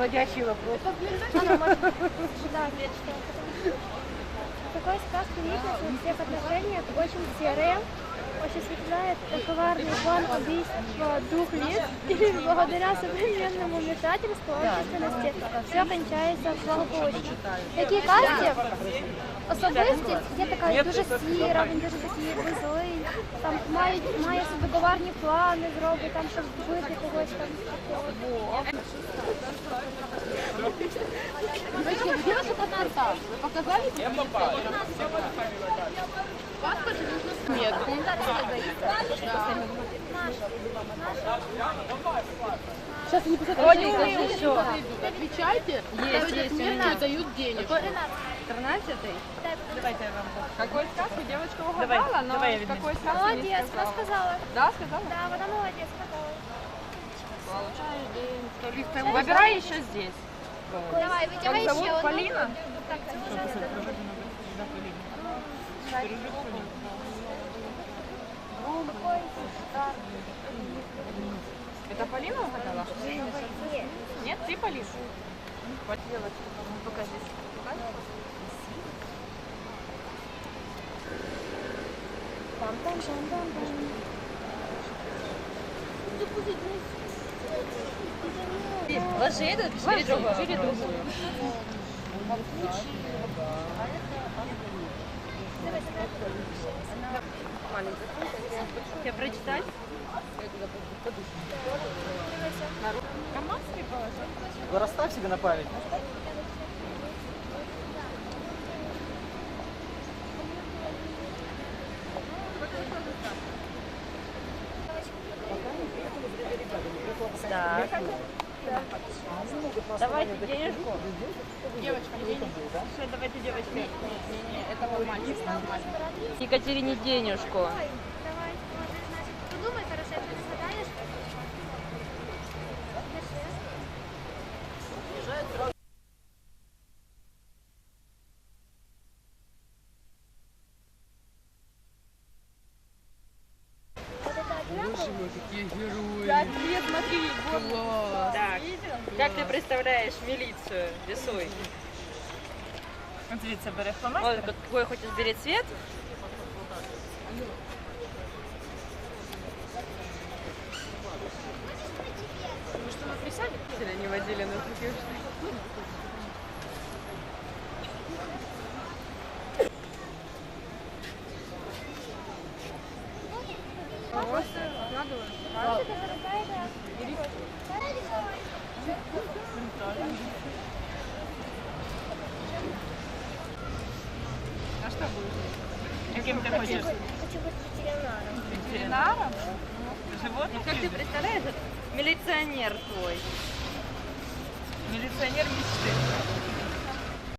наводящий вопрос. Она может да, что Такой сказки видно во всех отношениях, очень серые, очень светляет коварный план убийства двух лиц, и благодаря современному вмешательству общественности все кончається благополучно. Такие казки особистість є така дуже сіра, він дуже такий якби там має, має собі коварні плани зробить, там, щоб вбити когось там. Фотоарта? Вы показали? Я попал. Паспорт нужно смет. Сейчас они Понял, все. Отвечайте. Есть, есть, меня. дают денег. 13-й? Давайте я вам Какой сказку девочка угадала, но давай какой сказке не Молодець, вона сказала. Да, сказала? Да, вона молодець сказала. Выбирай еще здесь. Давай, Как витягай зовут? ще одну. Полина? Это Полина угадала? Нет, ты Полина? Вот девочка, пока здесь. Ложи этот, бери другую. Бери другую. Тебе прочитать? Расставь себе на память. Так. Давайте денежку. Девочка, денег. Все, давайте девочки. Не-не-не, это вот мальчик. Екатерине денежку. Одинаково? Пять лет, смотри, вот. Так. Как ты представляешь милицию? Рисуй. Дивіться, бере Вот фломастер. какой хочешь берет цвет? Не водили на таких А что будешь? Каким ты хочешь? Хочу бути ветеринаром. Ветеринаром? Животных? Как ты представляешь, этот милиционер твой? Милиционер мечты.